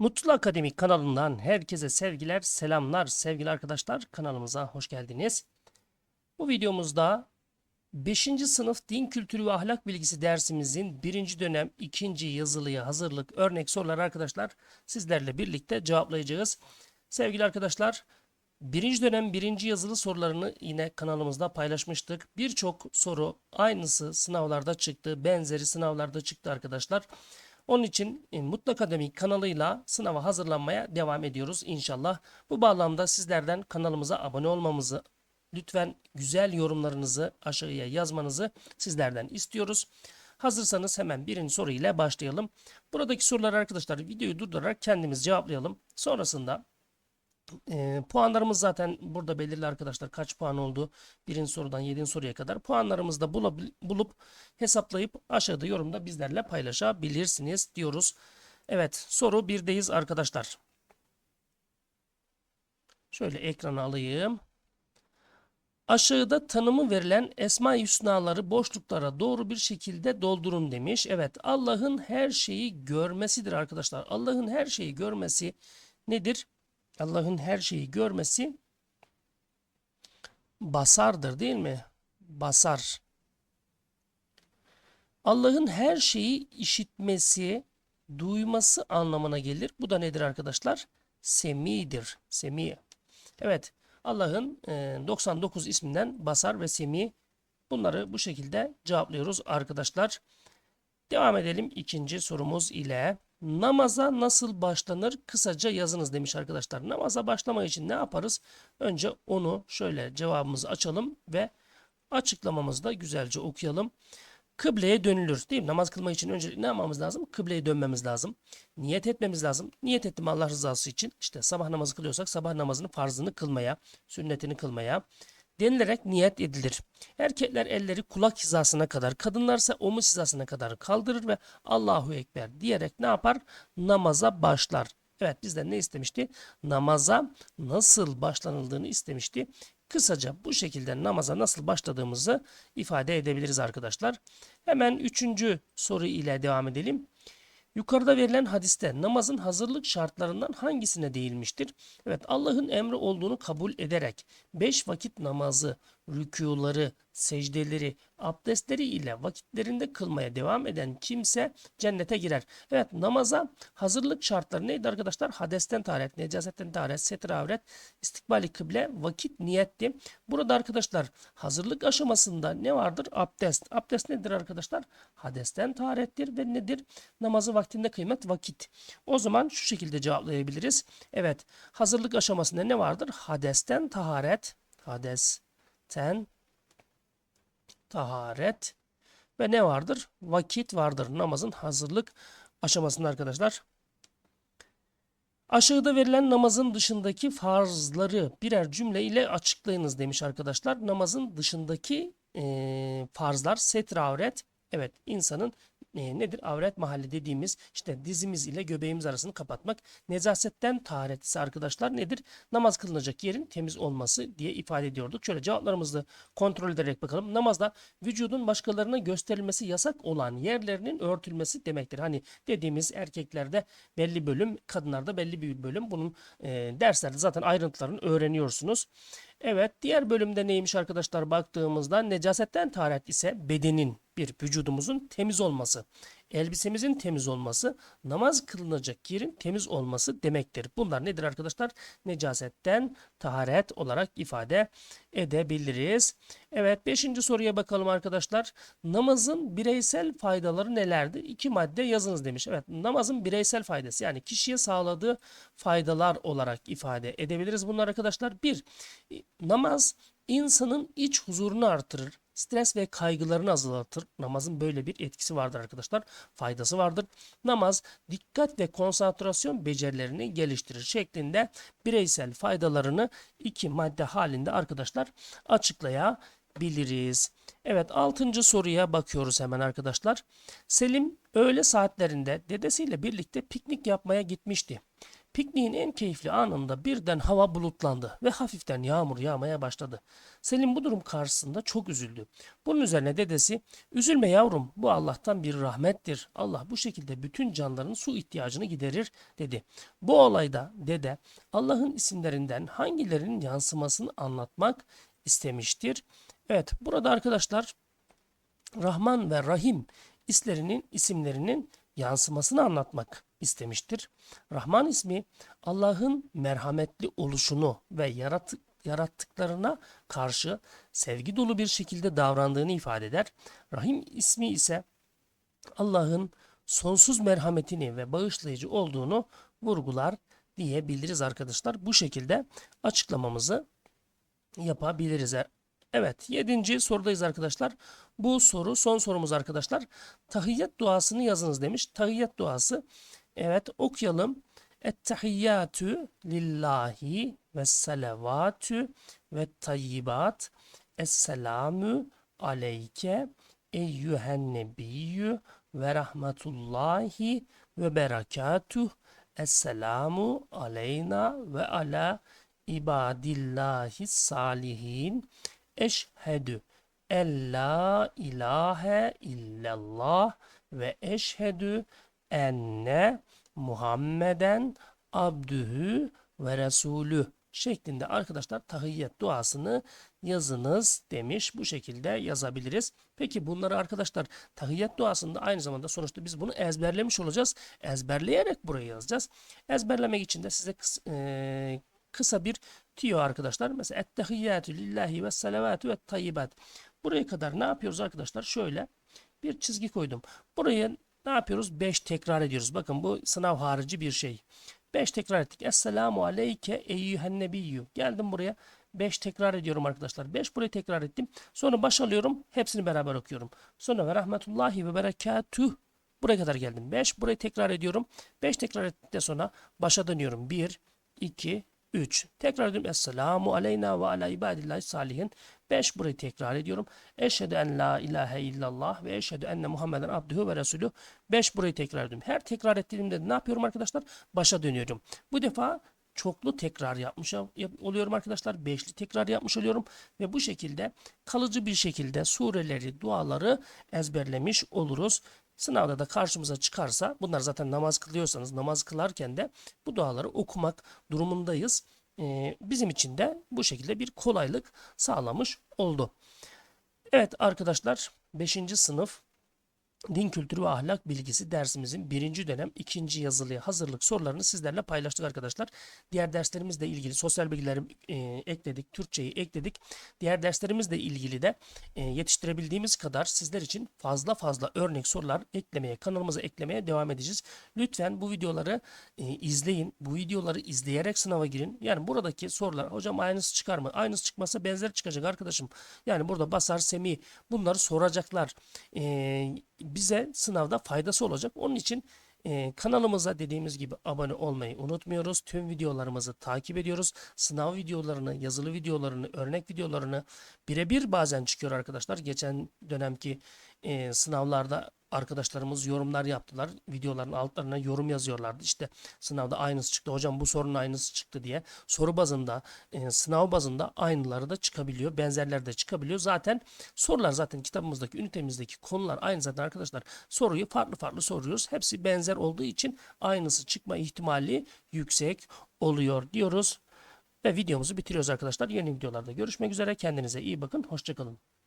Mutlu Akademik kanalından herkese sevgiler, selamlar sevgili arkadaşlar. Kanalımıza hoş geldiniz. Bu videomuzda 5. sınıf din kültürü ve ahlak bilgisi dersimizin 1. dönem 2. yazılıya hazırlık örnek soruları arkadaşlar sizlerle birlikte cevaplayacağız. Sevgili arkadaşlar, birinci dönem birinci yazılı sorularını yine kanalımızda paylaşmıştık. Birçok soru aynısı sınavlarda çıktı, benzeri sınavlarda çıktı arkadaşlar. Onun için e, Mutlu Akademi kanalıyla sınava hazırlanmaya devam ediyoruz inşallah. Bu bağlamda sizlerden kanalımıza abone olmamızı, lütfen güzel yorumlarınızı aşağıya yazmanızı sizlerden istiyoruz. Hazırsanız hemen birinci soru ile başlayalım. Buradaki soruları arkadaşlar videoyu durdurarak kendimiz cevaplayalım. Sonrasında e, puanlarımız zaten burada belirli arkadaşlar kaç puan oldu birinci sorudan yedinci soruya kadar puanlarımızı da bulup hesaplayıp aşağıda yorumda bizlerle paylaşabilirsiniz diyoruz. Evet soru birdeyiz arkadaşlar. Şöyle ekrana alayım. Aşağıda tanımı verilen Esma-i boşluklara doğru bir şekilde doldurun demiş. Evet Allah'ın her şeyi görmesidir arkadaşlar. Allah'ın her şeyi görmesi nedir? Allah'ın her şeyi görmesi basardır değil mi? Basar. Allah'ın her şeyi işitmesi, duyması anlamına gelir. Bu da nedir arkadaşlar? Semi'dir. Semi. Evet. Allah'ın e, 99 isminden basar ve semi. Bunları bu şekilde cevaplıyoruz arkadaşlar. Devam edelim ikinci sorumuz ile. Namaza nasıl başlanır? Kısaca yazınız demiş arkadaşlar. Namaza başlamak için ne yaparız? Önce onu şöyle cevabımızı açalım ve açıklamamızı da güzelce okuyalım. Kıbleye dönülür değil mi? Namaz kılmak için önce ne yapmamız lazım? Kıbleye dönmemiz lazım. Niyet etmemiz lazım. Niyet ettim Allah rızası için. İşte sabah namazı kılıyorsak sabah namazının farzını kılmaya, sünnetini kılmaya denilerek niyet edilir. Erkekler elleri kulak hizasına kadar, kadınlarsa omuz hizasına kadar kaldırır ve Allahu Ekber diyerek ne yapar? Namaza başlar. Evet bizden ne istemişti? Namaza nasıl başlanıldığını istemişti. Kısaca bu şekilde namaza nasıl başladığımızı ifade edebiliriz arkadaşlar. Hemen üçüncü soru ile devam edelim. Yukarıda verilen hadiste namazın hazırlık şartlarından hangisine değilmiştir? Evet Allah'ın emri olduğunu kabul ederek 5 vakit namazı, rükûları, secdeleri, abdestleri ile vakitlerinde kılmaya devam eden kimse cennete girer. Evet namaza hazırlık şartları neydi arkadaşlar? Hadesten taharet, necasetten taharet, setre avret, istikbali kıble, vakit niyetti. Burada arkadaşlar hazırlık aşamasında ne vardır? Abdest. Abdest nedir arkadaşlar? Hadesten taharettir ve nedir? Namazı vaktinde kıymet vakit. O zaman şu şekilde cevaplayabiliriz. Evet hazırlık aşamasında ne vardır? Hadesten taharet, hadesten taharet ve ne vardır? Vakit vardır namazın hazırlık aşamasında arkadaşlar. Aşağıda verilen namazın dışındaki farzları birer cümle ile açıklayınız demiş arkadaşlar. Namazın dışındaki eee, farzlar setre avret. Evet insanın e, nedir? Avret mahalli dediğimiz işte dizimiz ile göbeğimiz arasını kapatmak. Nezasetten taharet ise arkadaşlar nedir? Namaz kılınacak yerin temiz olması diye ifade ediyorduk. Şöyle cevaplarımızı kontrol ederek bakalım. Namazda vücudun başkalarına gösterilmesi yasak olan yerlerinin örtülmesi demektir. Hani dediğimiz erkeklerde belli bölüm, kadınlarda belli bir bölüm. Bunun e, derslerde zaten ayrıntılarını öğreniyorsunuz. Evet, diğer bölümde neymiş arkadaşlar baktığımızda necasetten taharet ise bedenin bir vücudumuzun temiz olması, elbisemizin temiz olması, namaz kılınacak yerin temiz olması demektir. Bunlar nedir arkadaşlar? Necasetten taharet olarak ifade edebiliriz. Evet, beşinci soruya bakalım arkadaşlar. Namazın bireysel faydaları nelerdir? İki madde yazınız demiş. Evet, namazın bireysel faydası yani kişiye sağladığı faydalar olarak ifade edebiliriz bunlar arkadaşlar. Bir, namaz insanın iç huzurunu artırır. Stres ve kaygılarını azaltır. Namazın böyle bir etkisi vardır arkadaşlar. Faydası vardır. Namaz dikkat ve konsantrasyon becerilerini geliştirir şeklinde bireysel faydalarını iki madde halinde arkadaşlar açıklayabiliriz. Evet altıncı soruya bakıyoruz hemen arkadaşlar. Selim öğle saatlerinde dedesiyle birlikte piknik yapmaya gitmişti. Pikniğin en keyifli anında birden hava bulutlandı ve hafiften yağmur yağmaya başladı. Selim bu durum karşısında çok üzüldü. Bunun üzerine dedesi, "Üzülme yavrum, bu Allah'tan bir rahmettir. Allah bu şekilde bütün canlıların su ihtiyacını giderir." dedi. Bu olayda dede Allah'ın isimlerinden hangilerinin yansımasını anlatmak istemiştir. Evet, burada arkadaşlar Rahman ve Rahim islerinin isimlerinin yansımasını anlatmak istemiştir. Rahman ismi Allah'ın merhametli oluşunu ve yarat yarattıklarına karşı sevgi dolu bir şekilde davrandığını ifade eder. Rahim ismi ise Allah'ın sonsuz merhametini ve bağışlayıcı olduğunu vurgular diyebiliriz arkadaşlar. Bu şekilde açıklamamızı yapabiliriz. Evet, yedinci sorudayız arkadaşlar. Bu soru son sorumuz arkadaşlar. Tahiyyat duasını yazınız demiş. Tahiyyat duası. Evet, okuyalım. Ettehiyyatü lillahi ve salavatü ve tayyibat. Esselamu aleyke eyyühen nebiyyü ve rahmetullahi ve berekatuh. Esselamu aleyna ve ala ibadillahi salihin. Eşhedü en la ilahe illallah ve eşhedü enne Muhammeden abdühü ve resulü şeklinde arkadaşlar tahiyyat duasını yazınız demiş. Bu şekilde yazabiliriz. Peki bunları arkadaşlar tahiyyat duasında aynı zamanda sonuçta biz bunu ezberlemiş olacağız. Ezberleyerek buraya yazacağız. Ezberlemek için de size kıs, e, kısa bir tiyo arkadaşlar. Mesela ettehiyyatü lillahi ve salavatü ve tayyibat. Buraya kadar ne yapıyoruz arkadaşlar? Şöyle bir çizgi koydum. Buraya ne yapıyoruz? 5 tekrar ediyoruz. Bakın bu sınav harici bir şey. 5 tekrar ettik. Esselamu aleyke eyyühen nebiyyü. Geldim buraya. 5 tekrar ediyorum arkadaşlar. 5 burayı tekrar ettim. Sonra baş alıyorum. Hepsini beraber okuyorum. Sonra ve rahmetullahi ve berekatuh. Buraya kadar geldim. 5 burayı tekrar ediyorum. 5 tekrar ettikten sonra başa dönüyorum. 1, 2, 3. Tekrar ediyorum. Esselamu aleyna ve ala ibadillahi salihin. 5 burayı tekrar ediyorum. Eşhedü en la ilahe illallah ve eşhedü enne Muhammeden abdühü ve resulü. 5 burayı tekrar ediyorum. Her tekrar ettiğimde ne yapıyorum arkadaşlar? Başa dönüyorum. Bu defa çoklu tekrar yapmış oluyorum arkadaşlar. Beşli tekrar yapmış oluyorum. Ve bu şekilde kalıcı bir şekilde sureleri, duaları ezberlemiş oluruz. Sınavda da karşımıza çıkarsa bunlar zaten namaz kılıyorsanız namaz kılarken de bu duaları okumak durumundayız. Ee, bizim için de bu şekilde bir kolaylık sağlamış oldu. Evet arkadaşlar 5. sınıf Din kültürü ve ahlak bilgisi dersimizin birinci dönem ikinci yazılıya hazırlık sorularını sizlerle paylaştık arkadaşlar. Diğer derslerimizle ilgili sosyal bilgileri e, ekledik, Türkçeyi ekledik. Diğer derslerimizle ilgili de e, yetiştirebildiğimiz kadar sizler için fazla fazla örnek sorular eklemeye, kanalımıza eklemeye devam edeceğiz. Lütfen bu videoları e, izleyin. Bu videoları izleyerek sınava girin. Yani buradaki sorular hocam aynısı çıkar mı? Aynısı çıkmasa benzer çıkacak arkadaşım. Yani burada basar, semi bunları soracaklar. Eee bize sınavda faydası olacak. Onun için e, kanalımıza dediğimiz gibi abone olmayı unutmuyoruz. Tüm videolarımızı takip ediyoruz. Sınav videolarını, yazılı videolarını, örnek videolarını birebir bazen çıkıyor arkadaşlar. Geçen dönemki e, sınavlarda arkadaşlarımız yorumlar yaptılar. Videoların altlarına yorum yazıyorlardı. İşte sınavda aynısı çıktı. Hocam bu sorunun aynısı çıktı diye. Soru bazında, e, sınav bazında aynıları da çıkabiliyor. Benzerler de çıkabiliyor. Zaten sorular zaten kitabımızdaki, ünitemizdeki konular aynı zaten arkadaşlar. Soruyu farklı farklı soruyoruz. Hepsi benzer olduğu için aynısı çıkma ihtimali yüksek oluyor diyoruz. Ve videomuzu bitiriyoruz arkadaşlar. Yeni videolarda görüşmek üzere. Kendinize iyi bakın. Hoşçakalın.